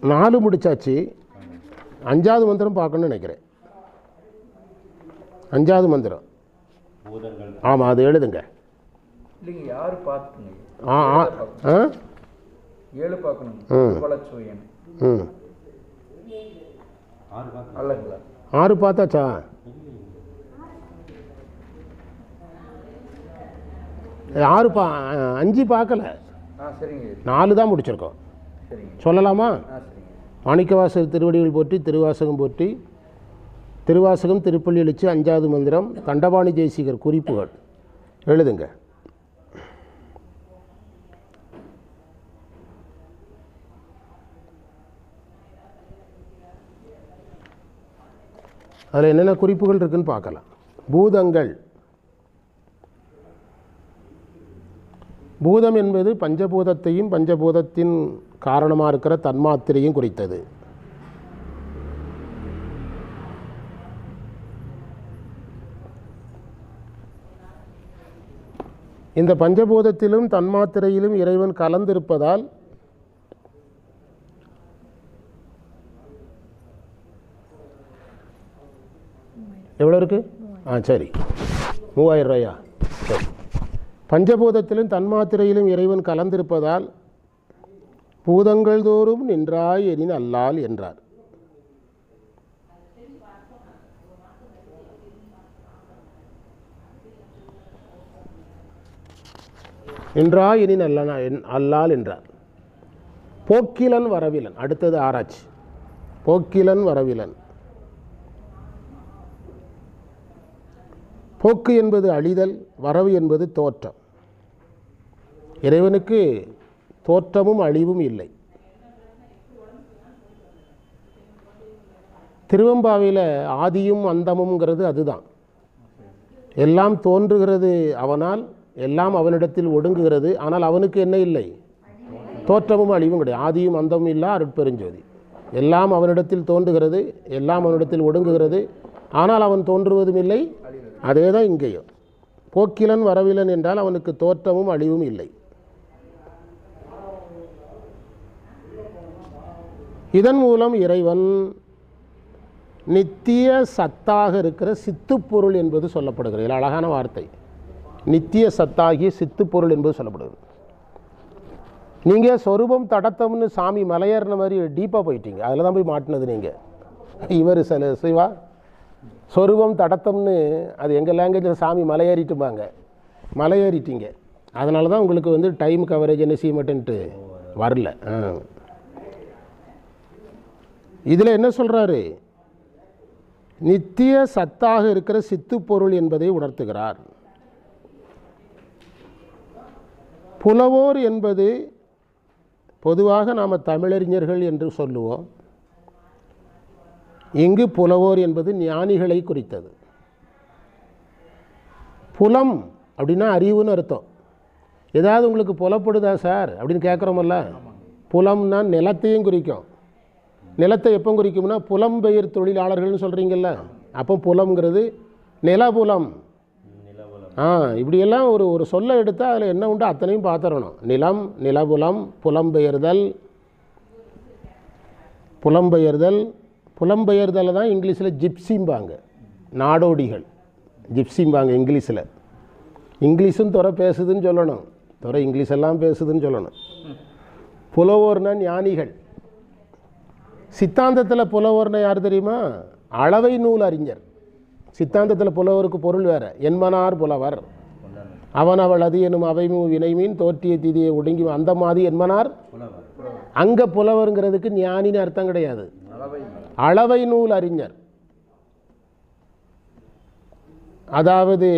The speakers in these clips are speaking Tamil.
நாலு முடிச்சாச்சு. அஞ்சாவது மந்திரம் பார்க்கணும்னு நினைக்கிறேன். அஞ்சாவது மந்திரம். ஆமாம் அது எழுதுங்க. யாரு ஆ ஆ ஆ? ஏழு பார்க்கணும். ம். ஆறு பார்த்தாச்சா? ஆறு பா அஞ்சு பார்க்கல. ஆ சரிங்க. நாலு தான் முடிச்சிருக்கோம். சொல்லலாமா? மாணிக்கவாசகர் திருவடிகள் போற்றி திருவாசகம் போற்றி. திருவாசகம் திருப்பள்ளி எழுச்சி அஞ்சாவது மந்திரம் தண்டபாணி தேசிகர் குறிப்புகள். எழுதுங்க. அதில் என்னென்ன குறிப்புகள் இருக்குன்னு பார்க்கலாம். பூதங்கள். பூதம் என்பது பஞ்சபூதத்தையும் பஞ்சபூதத்தின் காரணமாக இருக்கிற தன்மாத்திரையும் குறித்தது. இந்த பஞ்சபூதத்திலும் தன்மாத்திரையிலும் இறைவன் கலந்திருப்பதால் எவ்வளோ இருக்கு? ஆ சரி. மூவாயிரம் ரூபாயா? சரி. பஞ்சபூதத்திலும் தன்மாத்திரையிலும் இறைவன் கலந்திருப்பதால் பூதங்கள் தோறும் நின்றாய் எனின் அல்லால் என்றார். நின்றாய் எனின் அல்லனா என்- அல்லால் என்றார். போக்கிலன் வரவிலன் அடுத்தது ஆராய்ச்சி. போக்கிலன் வரவிலன். போக்கு என்பது அழிதல் வரவு என்பது தோற்றம். இறைவனுக்கு தோற்றமும் அழிவும் இல்லை. திருவம்பாவையில் ஆதியும் அந்தமுங்கிறது அதுதான். எல்லாம் தோன்றுகிறது அவனால் எல்லாம் அவனிடத்தில் ஒடுங்குகிறது ஆனால் அவனுக்கு என்ன இல்லை? தோற்றமும் அழிவும் கிடையாது. ஆதியும் அந்தமும் இல்லா அருட்பெருஞ்சோதி. எல்லாம் அவனிடத்தில் தோன்றுகிறது எல்லாம் அவனிடத்தில் ஒடுங்குகிறது ஆனால் அவன் தோன்றுவதும் இல்லை. அதே தான் இங்கேயும். போக்கிலன் வரவிலன் என்றால் அவனுக்கு தோற்றமும் அழிவும் இல்லை. இதன் மூலம் இறைவன் நித்திய சத்தாக இருக்கிற சித்துப்பொருள் என்பது சொல்லப்படுகிறது. இதில் அழகான வார்த்தை. நித்திய சத்தாகிய சித்துப்பொருள் என்பது சொல்லப்படுகிறது. நீங்கள் சொரூபம் தடத்தம்னு சாமி மலையேறின மாதிரி டீப்பாக போயிட்டீங்க. அதில் தான் போய் மாட்டினது நீங்கள் இவர் சில சிவா சொரூபம் தடத்தம்னு அது எங்கள் லாங்குவேஜில் சாமி மலையேறிட்டுமாங்க மலையேறிட்டீங்க. அதனால தான் உங்களுக்கு வந்து டைம் கவரேஜ் என்ன செய்ய மாட்டேன்ட்டு வரல. ஆ. இதில் என்ன சொல்கிறாரு நித்திய சத்தாக இருக்கிற சித்துப்பொருள் என்பதை உணர்த்துகிறார். புலவோர் என்பது பொதுவாக நாம் தமிழறிஞர்கள் என்று சொல்லுவோம். இங்கு புலவோர் என்பது ஞானிகளை குறித்தது. புலம் அப்படின்னா அறிவுன்னு அர்த்தம். ஏதாவது உங்களுக்கு புலப்படுதா சார்? அப்படின்னு கேட்குறோமல்ல? புலம்னா நிலத்தையும் குறிக்கும். நிலத்தை எப்போ குறிக்கும்னா புலம்பெயர் தொழிலாளர்கள்னு சொல்கிறீங்கல்ல அப்போ புலம்ங்கிறது நிலபுலம். ஆ இப்படியெல்லாம் ஒரு ஒரு சொல்லை எடுத்தால் அதில் என்ன உண்டோ? அத்தனையும் பார்த்துடணும். நிலம் நிலபுலம் புலம்பெயர்தல் புலம்பெயர்தல் புலம்பெயர்தலை தான் இங்கிலீஷில் ஜிப்சிம்பாங்க. நாடோடிகள். ஜிப்சிம்பாங்க இங்கிலீஷில். இங்கிலீஷும் துறை பேசுதுன்னு சொல்லணும். துறை இங்கிலீஷ் எல்லாம் பேசுதுன்னு சொல்லணும். புலவோர்னா ஞானிகள். சித்தாந்தத்தில் புலவர்னு யார் தெரியுமா? அளவை நூல் அறிஞர். சித்தாந்தத்தில் புலவருக்கு பொருள் வேறு. என்மனார் புலவர். அவன் அவள் அது எனும் அவைமும் வினைமீன் தோற்றிய திதியை ஒடுங்கி அந்த மாதிரி என்மனார் அங்கே புலவருங்கிறதுக்கு ஞானின்னு அர்த்தம் கிடையாது. அளவை அளவை நூல் அறிஞர். அதாவது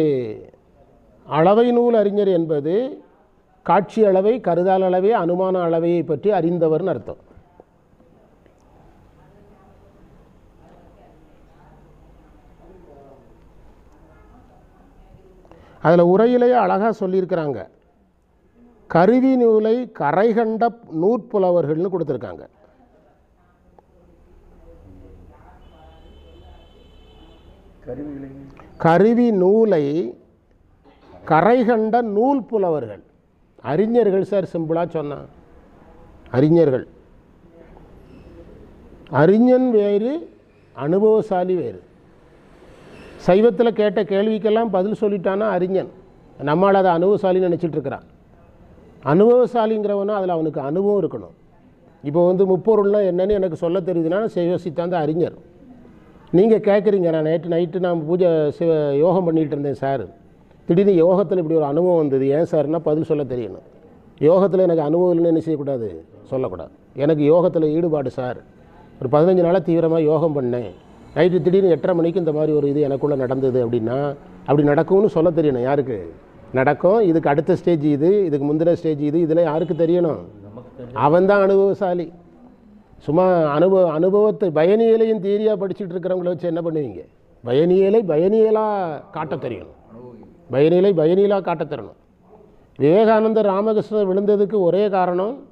அளவை நூல் அறிஞர் என்பது காட்சி அளவை கருதால் அளவை அனுமான அளவையை பற்றி அறிந்தவர்னு அர்த்தம். அதில் உரையிலேயே அழகாக சொல்லியிருக்கிறாங்க. கருவி நூலை கரை கண்ட நூற்புலவர்கள்னு கொடுத்துருக்காங்க. கருவி நூலை கரை கண்ட நூல் புலவர்கள் அறிஞர்கள் சார் சிம்பிளாக சொன்னான் அறிஞர்கள். அறிஞன் வேறு அனுபவசாலி வேறு. சைவத்தில் கேட்ட கேள்விக்கெல்லாம் பதில் சொல்லிட்டானா அறிஞன். நம்மால் அதை அனுபவசாலின்னு நினச்சிட்டு இருக்கிறான். அனுபவசாலிங்கிறவனா அதில் அவனுக்கு அனுபவம் இருக்கணும். இப்போ வந்து முப்பொருள்னால் என்னன்னு எனக்கு சொல்ல தெரியுதுன்னா சைவ சித்தாந்த அறிஞர். நீங்கள் கேட்குறீங்க நான் நேற்று நைட்டு நான் பூஜை சிவ யோகம் பண்ணிகிட்டு இருந்தேன் சார். திடீர்னு யோகத்தில் இப்படி ஒரு அனுபவம் வந்தது. ஏன் சார்னால் பதில் சொல்ல தெரியணும். யோகத்தில் எனக்கு அனுபவம் இல்லைன்னு என்ன செய்யக்கூடாது? சொல்லக்கூடாது. எனக்கு யோகத்தில் ஈடுபாடு சார். ஒரு பதினஞ்சு நாளாக தீவிரமாக யோகம் பண்ணேன். நைட்டு திடீர்னு எட்டரை மணிக்கு இந்த மாதிரி ஒரு இது எனக்குள்ளே நடந்தது அப்படின்னா அப்படி நடக்கும்னு சொல்ல தெரியணும் யாருக்கு? நடக்கும் இதுக்கு அடுத்த ஸ்டேஜ் இது இதுக்கு முந்தின ஸ்டேஜ் இது இதெல்லாம் யாருக்கு தெரியணும்? அவன் தான் அனுபவசாலி. சும்மா அனுபவ அனுபவத்தை பயனியலையும் தீரியாக படிச்சுட்டு இருக்கிறவங்கள வச்சு என்ன பண்ணுவீங்க? பயனியலை பயனியலாக காட்டத் தெரியணும். பயனியலை பயனியலாக காட்டத் தரணும் விவேகானந்தர் ராமகிருஷ்ணன் விழுந்ததுக்கு ஒரே காரணம்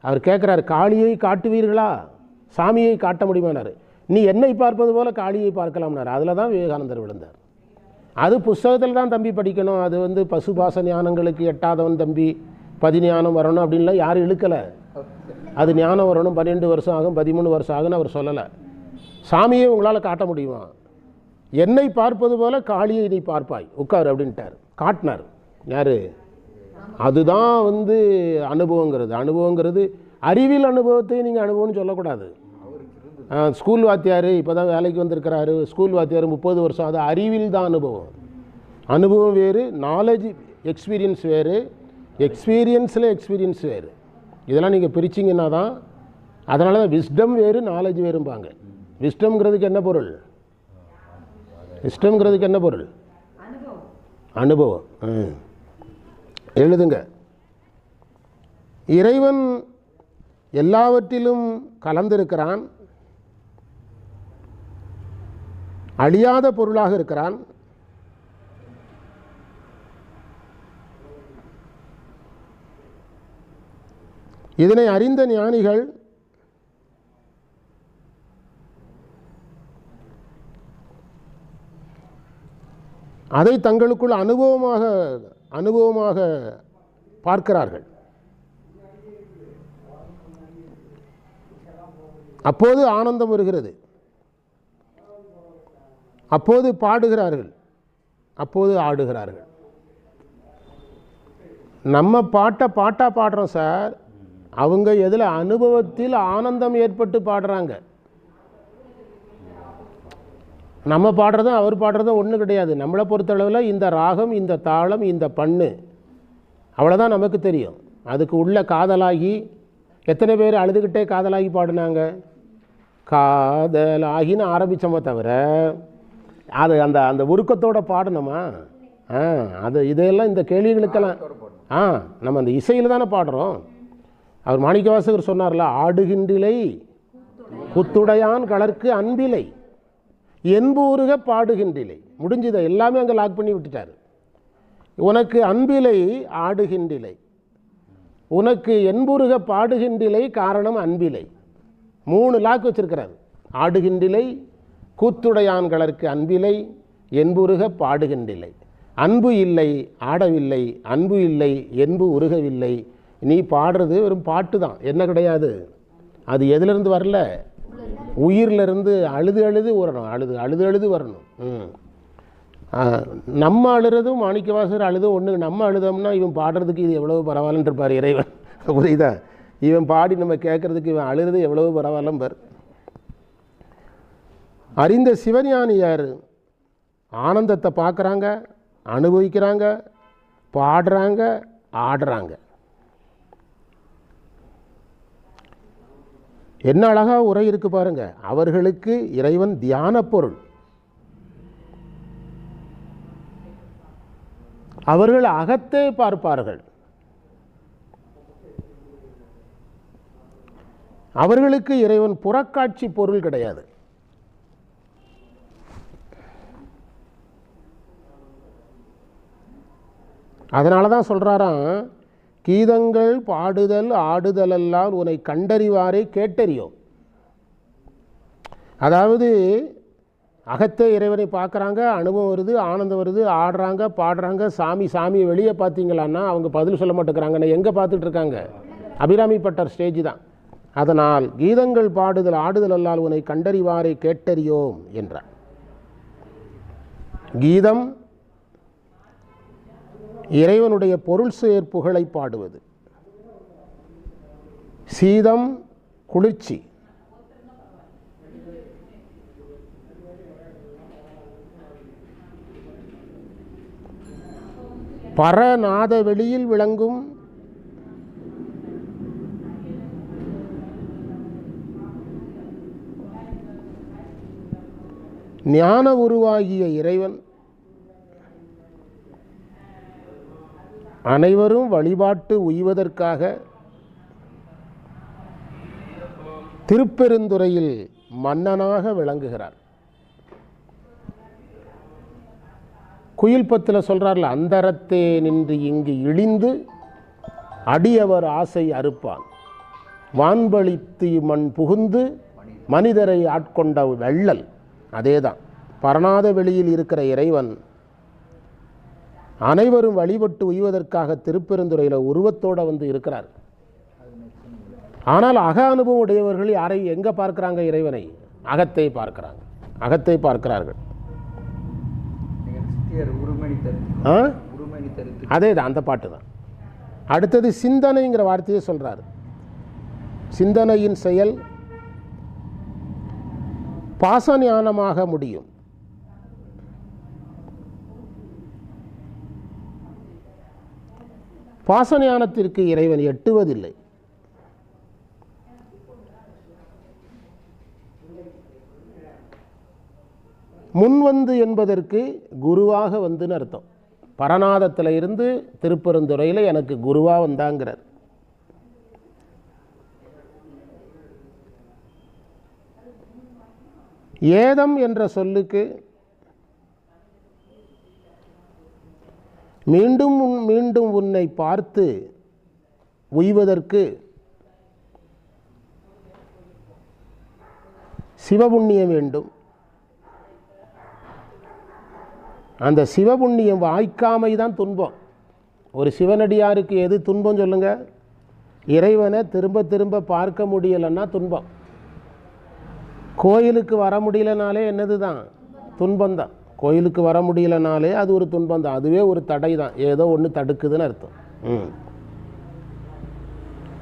அவர் கேட்குறாரு காளியை காட்டுவீர்களா? சாமியை காட்ட முடியுமானாரு. நீ என்னை பார்ப்பது போல காளியை பார்க்கலாம்னாரு. அதில் தான் விவேகானந்தர் விழுந்தார். அது புஸ்தகத்தில் தான் தம்பி படிக்கணும். அது வந்து பசுபாச ஞானங்களுக்கு எட்டாதவன் தம்பி பதிஞானம் வரணும் அப்படின்லாம் யாரும் இழுக்கலை. அது ஞானம் வரணும் பன்னெண்டு வருஷம் ஆகும் பதிமூணு வருஷம் ஆகும்னு அவர் சொல்லலை. சாமியை உங்களால் காட்ட முடியுமா? என்னை பார்ப்பது போல காளியை நீ பார்ப்பாய். உட்கார் அப்படின்ட்டார். காட்டினார். யார்? அதுதான் வந்து அனுபவங்கிறது. அனுபவங்கிறது அறிவியல் அனுபவத்தை நீங்கள் அனுபவம்னு சொல்லக்கூடாது. ஸ்கூல் வாத்தியார் இப்போ தான் வேலைக்கு வந்திருக்கிறாரு. ஸ்கூல் வாத்தியார் முப்பது வருஷம். அது அறிவில் தான் அனுபவம். அனுபவம் வேறு நாலேஜ் எக்ஸ்பீரியன்ஸ் வேறு. எக்ஸ்பீரியன்ஸில் எக்ஸ்பீரியன்ஸ் வேறு. இதெல்லாம் நீங்கள் பிரிச்சிங்கன்னா தான் அதனால தான் விஸ்டம் வேறு நாலேஜ் வேறும்பாங்க. விஸ்டம்ங்கிறதுக்கு என்ன பொருள்? விஸ்டம்ங்கிறதுக்கு என்ன பொருள்? அனுபவம். ம். எழுதுங்க. இறைவன் எல்லாவற்றிலும் கலந்திருக்கிறான். அழியாத பொருளாக இருக்கிறான். இதனை அறிந்த ஞானிகள் அதை தங்களுக்குள் அனுபவமாக அனுபவமாக பார்க்கிறார்கள். அப்போது ஆனந்தம் வருகிறது. அப்போது பாடுகிறார்கள். அப்போது ஆடுகிறார்கள். நம்ம பாட்டை பாட்டாக பாடுறோம் சார். அவங்க எதில் அனுபவத்தில் ஆனந்தம் ஏற்பட்டு பாடுறாங்க. நம்ம பாடுறதும் அவர் பாடுறதும் ஒன்றும் கிடையாது. நம்மளை பொறுத்தளவில் இந்த ராகம் இந்த தாளம் இந்த பண்ணு அவ்வளோதான் நமக்கு தெரியும். அதுக்கு உள்ள காதலாகி எத்தனை பேர் அழுதுகிட்டே காதலாகி பாடினாங்க? காதலாகின்னு ஆரம்பித்தோமே தவிர அது அந்த அந்த உருக்கத்தோடு பாடணுமா? ஆ அது இதையெல்லாம் இந்த கேள்விகளுக்கெல்லாம் ஆ நம்ம அந்த இசையில் தானே பாடுறோம். அவர் மாணிக்கவாசகர் சொன்னார்ல ஆடுகின்றிலை குத்துடையான் கலர்க்கு அன்பிலை என்பூருக பாடுகின்றிலை. முடிஞ்சதை எல்லாமே அங்கே லாக் பண்ணி விட்டுட்டார். உனக்கு அன்பிலை ஆடுகின்றிலை. உனக்கு என்புருக பாடுகின்றிலை காரணம் அன்பிலை. மூணு லாக் வச்சிருக்கிறார். ஆடுகின்றிலை கூத்துடையான்களற்கு அன்பிலை என்புருக பாடுகின்றில்லை அன்பு இல்லை ஆடவில்லை அன்பு இல்லை என்பு உருகவில்லை. நீ பாடுறது வெறும் பாட்டு தான் என்ன கிடையாது. அது எதுலேருந்து வரல? உயிர்லேருந்து அழுது அழுது வரணும் அழுது அழுது அழுது வரணும். ம். நம்ம அழுறதும் மாணிக்கவாசர் அழுதும் ஒன்று நம்ம அழுதோம்னா இவன் பாடுறதுக்கு இது எவ்வளவு பரவாயில்லன்னு இருப்பார் இறைவன். புரியுதா? இவன் பாடி நம்ம கேட்கறதுக்கு இவன் அழுகிறது எவ்வளவு பரவாயில்லம் பார் அறிந்த சிவஞானி யார் ஆனந்தத்தை பார்க்குறாங்க அனுபவிக்கிறாங்க பாடுறாங்க ஆடுறாங்க. என்ன அழகாக உரை இருக்கு பாருங்க. அவர்களுக்கு இறைவன் தியான பொருள். அவர்கள் அகத்தே பார்ப்பார்கள். அவர்களுக்கு இறைவன் புறக்காட்சி பொருள் கிடையாது. அதனால தான் சொல்கிறாராம் கீதங்கள் பாடுதல் ஆடுதலெல்லாம் உன்னை கண்டறிவாரே கேட்டறியும் அதாவது அகத்தே இறைவனை பார்க்குறாங்க அனுபவம் வருது ஆனந்தம் வருது ஆடுறாங்க பாடுறாங்க சாமி சாமியை வெளியே பார்த்தீங்களான்னா அவங்க பதில் சொல்ல மாட்டேங்கிறாங்கன்னு எங்கே பார்த்துட்டு இருக்காங்க? அபிராமி பட்டர் ஸ்டேஜ் தான். அதனால் கீதங்கள் பாடுதல் ஆடுதல் அல்லால் உன்னை கண்டறிவாரை கேட்டறியோம் என்றார். கீதம் இறைவனுடைய பொருள் சேர்ப்புகளை பாடுவது. சீதம் குளிர்ச்சி. பரநாத வெளியில் விளங்கும். ஞான உருவாகிய இறைவன். அனைவரும் வழிபாட்டு உய்வதற்காக திருப்பெருந்துறையில் மன்னனாக விளங்குகிறார். குயில்பத்தில் சொல்கிறார்ல அந்தரத்தே நின்று இங்கு இழிந்து அடியவர் ஆசை அறுப்பான். வான்பளித்து மண் புகுந்து மனிதரை ஆட்கொண்ட வெள்ளல். அதேதான். பரணாத வெளியில் இருக்கிற இறைவன் அனைவரும் வழிபட்டு உய்வதற்காக திருப்பெருந்துறையில் உருவத்தோடு வந்து இருக்கிறார். ஆனால் அக அனுபவம் உடையவர்கள் யாரை எங்கே பார்க்குறாங்க இறைவனை? அகத்தை பார்க்கிறாங்க. அகத்தை பார்க்கிறார்கள். ஆ? அதே தான் அந்த பாட்டு தான் அடுத்தது சிந்தனைங்கிற வார்த்தையை சொல்கிறார் சிந்தனையின் செயல் பாசஞானமாக முடியும். பாசஞானத்திற்கு இறைவன் எட்டுவதில்லை. முன்வந்து என்பதற்கு குருவாக வந்துன்னு அர்த்தம். பரநாதத்தில் இருந்து திருப்பெருந்துறையில் எனக்கு குருவாக வந்தாங்கிறார். ஏதம் என்ற சொல்லுக்கு மீண்டும் உன்- மீண்டும் உன்னை பார்த்து உய்வதற்கு சிவபுண்ணியம் வேண்டும். அந்த சிவபுண்ணியம் வாய்க்காமை தான் துன்பம். ஒரு சிவனடியாருக்கு எது துன்பம் சொல்லுங்க? இறைவனை திரும்ப திரும்ப பார்க்க முடியலைன்னா துன்பம். கோயிலுக்கு வர முடியலனாலே என்னது தான் துன்பம்தான். கோயிலுக்கு வர முடியலனாலே அது ஒரு துன்பம் தான். அதுவே ஒரு தடை தான். ஏதோ ஒன்று தடுக்குதுன்னு அர்த்தம். ம்.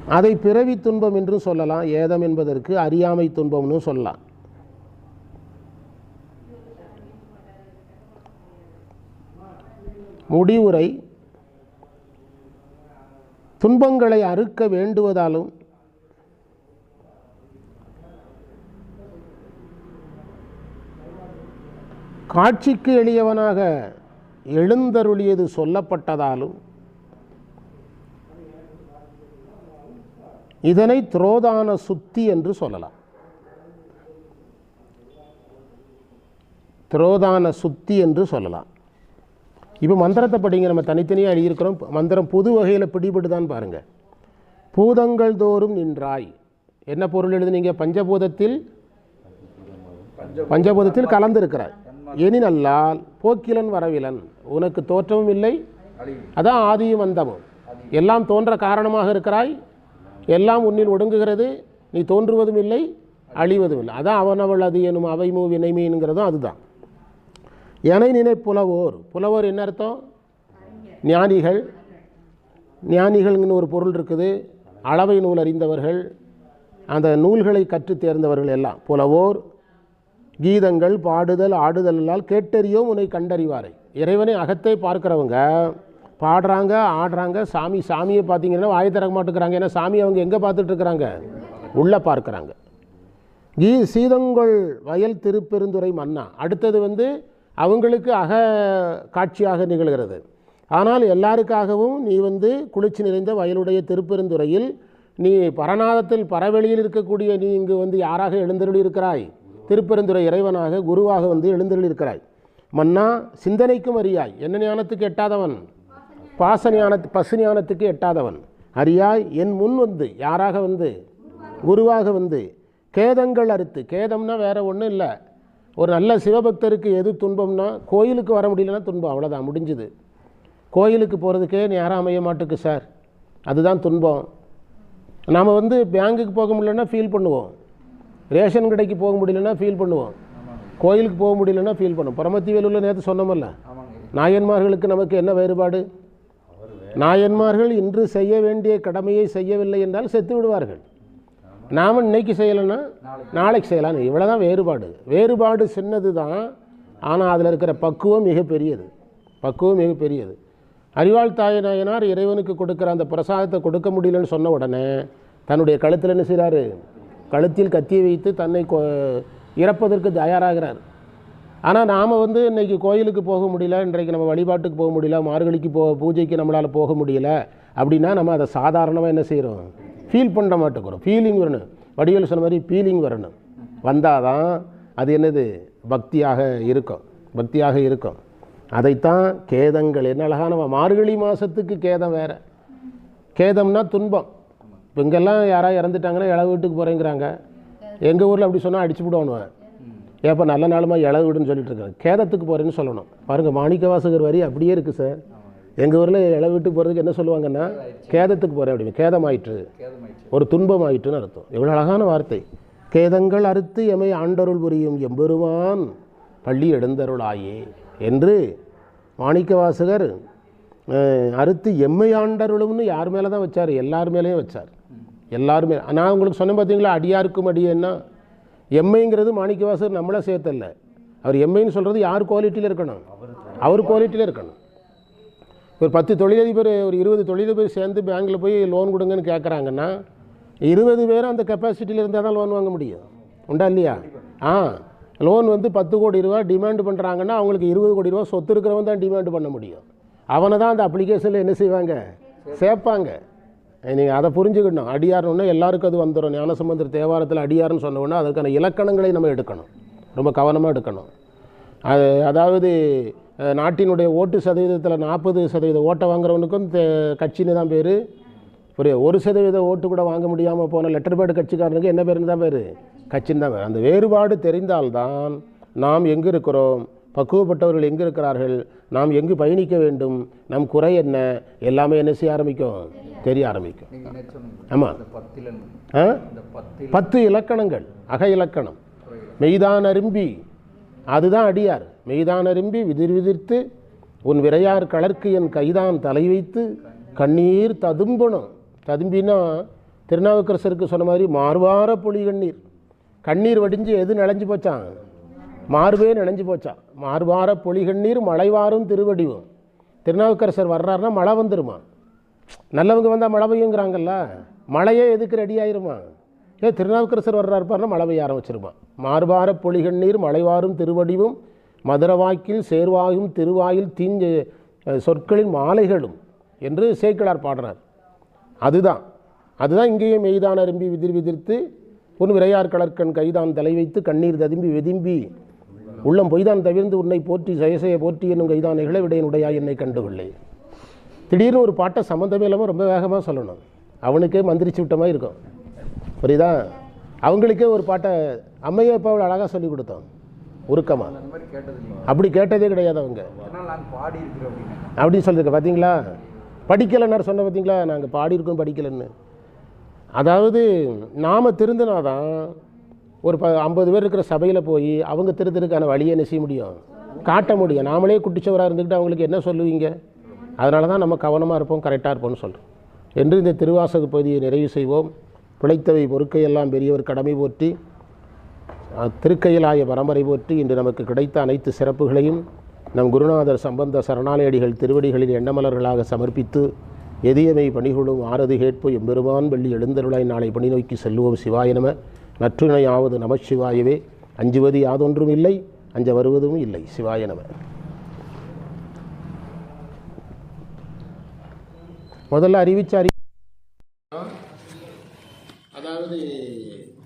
அதை பிறவி துன்பம் என்றும் சொல்லலாம். ஏதம் என்பதற்கு அறியாமை துன்பம்னு சொல்லலாம். முடிவுரை துன்பங்களை அறுக்க வேண்டுவதாலும் காட்சிக்கு எளியவனாக எழுந்தருளியது சொல்லப்பட்டதாலும் இதனை துரோதான சுத்தி என்று சொல்லலாம். துரோதான சுத்தி என்று சொல்லலாம். இப்போ மந்திரத்தை படிங்க நம்ம தனித்தனியாக எழுதியிருக்கிறோம். மந்திரம் புது வகையில் பிடிபடுதான்னு பாருங்கள் பூதங்கள் தோறும் நின்றாய். என்ன பொருள் எழுதுனீங்க? பஞ்சபூதத்தில்? பஞ்சபூதத்தில் கலந்திருக்கிறாய். எனின் அல்லால் போக்கிலன் வரவிலன் உனக்கு தோற்றமும் இல்லை அதான் ஆதியும் அந்தமும் எல்லாம் தோன்ற காரணமாக இருக்கிறாய் எல்லாம் உன்னில் ஒடுங்குகிறது நீ தோன்றுவதும் இல்லை அழிவதும் இல்லை. அதான் அவனவள் அது எனும் அவைமூ வினைமீன்கிறதும் அதுதான். எனை நினை புலவோர் புலவோர் என்ன அர்த்தம்? ஞானிகள். ஞானிகள்னு ஒரு பொருள் இருக்குது அளவை நூல் அறிந்தவர்கள் அந்த நூல்களை கற்றுத் தேர்ந்தவர்கள் எல்லாம் புலவோர் கீதங்கள் பாடுதல் ஆடுதலால் கேட்டறியோ கேட்டறியோம் உன்னை கண்டறிவாரை. இறைவனை அகத்தை பார்க்குறவங்க பாடுறாங்க ஆடுறாங்க சாமி சாமியை பார்த்தீங்கன்னா வாய் திறக்க மாட்டேங்கிறாங்க. ஏன்னா சாமி அவங்க எங்கே பார்த்துட்ருக்குறாங்க? உள்ளே பார்க்குறாங்க. கீ சீதங்கொள் வயல் திருப்பெருந்துறை மன்னா. அடுத்தது வந்து அவங்களுக்கு அக காட்சியாக நிகழ்கிறது. ஆனால் எல்லாருக்காகவும் நீ வந்து குளிர்ச்சி நிறைந்த வயலுடைய திருப்பெருந்துறையில் நீ பரநாதத்தில் பரவெளியில் இருக்கக்கூடிய நீ இங்கு வந்து யாராக எழுந்தருளி இருக்கிறாய் திருப்பெருந்துறை இறைவனாக குருவாக வந்து எழுந்தருளிருக்கிறாய் மன்னா சிந்தனைக்கும் அறியாய். என்ன ஞானத்துக்கு எட்டாதவன்? பாச ஞானத்து பசு ஞானத்துக்கு எட்டாதவன். அறியாய் என் முன் வந்து. யாராக வந்து? குருவாக வந்து. கேதங்கள் அறுத்து. கேதம்னா வேறு ஒன்றும் இல்லை. ஒரு நல்ல சிவபக்தருக்கு எது துன்பம்னா கோயிலுக்கு வர முடியலன்னா துன்பம். அவ்வளோதான் முடிஞ்சுது. கோயிலுக்கு போகிறதுக்கே நேரம் அமைய மாட்டுக்கு சார். அதுதான் துன்பம். நாம் வந்து பேங்குக்கு போக முடியலன்னா ஃபீல் பண்ணுவோம். ரேஷன் கடைக்கு போக முடியலன்னா ஃபீல் பண்ணுவோம். கோயிலுக்கு போக முடியலன்னா ஃபீல் பண்ணுவோம். பரமத்தி வேலூரில் நேற்று சொன்னோமல்ல? நாயன்மார்களுக்கு நமக்கு என்ன வேறுபாடு? நாயன்மார்கள் இன்று செய்ய வேண்டிய கடமையை செய்யவில்லை என்றால் செத்து விடுவார்கள். நாம் இன்னைக்கு செய்யலைன்னா நாளைக்கு செய்யலாம்னு இவ்வளோ தான் வேறுபாடு. வேறுபாடு சின்னது தான் ஆனால் அதில் இருக்கிற பக்குவம் மிகப்பெரியது. பக்குவம் மிகப்பெரியது. அறிவாள் தாய நாயனார் இறைவனுக்கு கொடுக்குற அந்த பிரசாதத்தை கொடுக்க முடியலன்னு சொன்ன உடனே தன்னுடைய கழுத்தில் என்ன செய்கிறாரு கழுத்தில் கத்தியை வைத்து தன்னை கொ- இறப்பதற்கு தயாராகிறார். ஆனால் நாம் வந்து இன்றைக்கி கோயிலுக்கு போக முடியல இன்றைக்கு நம்ம வழிபாட்டுக்கு போக முடியல மார்கழிக்கு போ பூஜைக்கு நம்மளால் போக முடியல அப்படின்னா நம்ம அதை சாதாரணமாக என்ன செய்கிறோம் ஃபீல் பண்ண மாட்டேங்கிறோம். ஃபீலிங் வரணும். வடிவேல் சொன்ன மாதிரி ஃபீலிங் வரணும். வந்தால் தான் அது என்னது? பக்தியாக இருக்கும். பக்தியாக இருக்கும். அதைத்தான் கேதங்கள். என்ன அழகான மார்கழி மாதத்துக்கு கேதம் வேறு. கேதம்னா துன்பம். இப்போ இங்கெல்லாம் யாராவது இறந்துட்டாங்கன்னா இளவு வீட்டுக்கு போகிறேங்கிறாங்க எங்கள் ஊரில் அப்படி சொன்னால் அடிச்சு விடுவானுவேன் ஏப்பா நல்ல நாளுமா இளவு வீடுன்னு சொல்லிட்டு இருக்காங்க. கேதத்துக்கு போகிறேன்னு சொல்லணும். பாருங்கள் மாணிக்க வாசகர் வரி அப்படியே இருக்குது சார். எங்கள் ஊரில் இளவு வீட்டுக்கு போகிறதுக்கு என்ன சொல்லுவாங்கன்னா கேதத்துக்கு போகிறேன் அப்படின்னு கேதமாயிற்று. ஒரு துன்பம் ஆயிட்டுன்னு அர்த்தம். எவ்வளோ அழகான வார்த்தை. கேதங்கள் அறுத்து எமை ஆண்டருள் புரியும் எம்பெருமான் பள்ளி எழுந்தருளாயே என்று மாணிக்கவாசகர் அறுத்து எம்மை ஆண்டருளும்னு யார் மேலே தான் வச்சார்? எல்லார் மேலேயும் வச்சார். எல்லாருமே நான் உங்களுக்கு சொன்னேன் பார்த்தீங்களா அடியாருக்கும் அடியேன்னா எம்ஐங்கிறது மாணிக்கவாசர் நம்மளை சேர்த்தல்ல. அவர் எம்ஐன்னு சொல்கிறது யார் குவாலிட்டியில் இருக்கணும்? அவர் குவாலிட்டியில் இருக்கணும். ஒரு பத்து தொழிலதிபர் ஒரு இருபது தொழிலதிபர் சேர்ந்து பேங்க்கில் போய் லோன் கொடுங்கன்னு கேட்குறாங்கன்னா இருபது பேரும் அந்த கெப்பாசிட்டியில் இருந்தால் தான் லோன் வாங்க முடியும். உண்டா இல்லையா? ஆ லோன் வந்து பத்து கோடி ரூபா டிமாண்ட் பண்ணுறாங்கன்னா அவங்களுக்கு இருபது கோடி ரூபா சொத்து இருக்கிறவன் தான் டிமாண்ட் பண்ண முடியும். அவனை தான் அந்த அப்ளிகேஷனில் என்ன செய்வாங்க? சேர்ப்பாங்க. நீங்கள் அதை புரிஞ்சுக்கணும். அடியார்னு எல்லாருக்கும் அது வந்துடும் ஞானசம்பந்தர் தேவாரத்தில் அடியார்னு சொன்ன உடனே அதற்கான இலக்கணங்களை நம்ம எடுக்கணும். ரொம்ப கவனமாக எடுக்கணும். அது அதாவது நாட்டினுடைய ஓட்டு சதவீதத்தில் நாற்பது சதவீத ஓட்டை வாங்குறவனுக்கும் தே- கட்சின்னு தான் பேர். ஒரு ஒரு சதவீத ஓட்டு கூட வாங்க முடியாமல் போன லெட்டர் பேடு கட்சிக்காரனுக்கு என்ன பேருன்னு தான் பேர்? கட்சின்னு தான் பேர். அந்த வேறுபாடு தெரிந்தால்தான் நாம் எங்கே இருக்கிறோம்? பக்குவப்பட்டவர்கள் எங்கே இருக்கிறார்கள் நாம் எங்கு பயணிக்க வேண்டும்? நம் குறை என்ன? எல்லாமே என்ன செய்ய ஆரம்பிக்கும்? தெரிய ஆரம்பிக்கும். ஆமாம் ஆ? பத்து இலக்கணங்கள். அக இலக்கணம். மெய்தான் அரும்பி. அதுதான் அடியார். மெய்தான் அரும்பி விதிர் விதிர்த்து உன் விரையார் கலர்க்கு என் கைதான் தலை வைத்து கண்ணீர் ததும்பணும் ததும்பினா திருநாவுக்கரசருக்கு சொன்ன மாதிரி மார்வார பொழி கண்ணீர். கண்ணீர் வடிஞ்சு எது நனைஞ்சு போச்சான் மார்பே நினைஞ்சு போச்சா? மார்பார பொலிகண்ணீர் மலைவாரும் திருவடிவும் திருநாவுக்கரசர் வர்றாருன்னா மழை வந்துருமா? நல்லவங்க வந்தால் மழை பெய்யுங்கிறாங்கல்ல? மழையே எதுக்கு ரெடி ஆயிருமா? ஏ திருநாவுக்கரசர் வர்றாருப்பார்னா பாருன்னா மழை பெய்ய ஆரம்பிச்சிருமா? மார்பார பொலிகண்ணீர் மலைவாரும் திருவடிவும் மதுரவாக்கில் சேர்வாயும் திருவாயில் தீஞ்ச சொற்களின் மாலைகளும் என்று சேக்கிழார் பாடுறார். அதுதான். அதுதான் இங்கேயும் மெய்தான் அரும்பி விதிர் விதிர்த்து உன் விரையார் கலர்கண் கைதான் தலை வைத்து கண்ணீர் ததும்பி வெதும்பி. உள்ளம் பொய்தான் தவிர்ந்து உன்னை போற்றி ஜெயசெய போற்றி என்னும் கைதான் நிகழ விடையனுடையாய் என்னை கண்டுகொள்ளே. திடீர்னு ஒரு பாட்டை சம்மந்தமே இல்லாமல் ரொம்ப வேகமாக சொல்லணும். அவனுக்கே மந்திரிச்சு விட்ட மாதிரி இருக்கும். புரியுதா? அவங்களுக்கே ஒரு பாட்டை அம்மையை இப்போ அவ்வளோ அழகாக சொல்லி கொடுத்தோம். உருக்கமாக அப்படி கேட்டதே கிடையாது அவங்க. அப்படின்னு? சொல்லியிருக்க பார்த்தீங்களா படிக்கலைன்னு சொன்ன பார்த்தீங்களா நாங்கள் பாடியிருக்கோம் படிக்கலைன்னு. அதாவது நாம் திருந்தினாதான் ஒரு ப ஐம்பது பேர் இருக்கிற சபையில் போய் அவங்க திருத்தருக்கான வழியை என்ன செய்ய முடியும்? காட்ட முடியும். நாமளே குட்டிச்சவராக இருந்துக்கிட்டு அவங்களுக்கு என்ன சொல்லுவீங்க? அதனால தான் நம்ம கவனமாக இருப்போம் கரெக்டாக இருப்போம்னு சொல்கிறோம் என்று இந்த திருவாசக பகுதியை நிறைவு செய்வோம். பிழைத்தவை பொறுக்கையெல்லாம் பெரியவர் கடமை போற்றி திருக்கையிலாய பரம்பரை போற்றி இன்று நமக்கு கிடைத்த அனைத்து சிறப்புகளையும் நம் குருநாதர் சம்பந்த சரணாலயடிகள் திருவடிகளில் எண்ணமலர்களாக சமர்ப்பித்து எதியமை பணிகளும் ஆரது கேட்பு எம்பெருமான் வெள்ளி எழுந்தருளாய் நாளை பணி நோக்கி செல்லுவோம் நற்றுணையாவது நம சிவாயவே. அஞ்சுவது யாதொன்றும் இல்லை அஞ்ச வருவதும் இல்லை சிவாய நம. முதல்ல அறிவிச்ச அறி அதாவது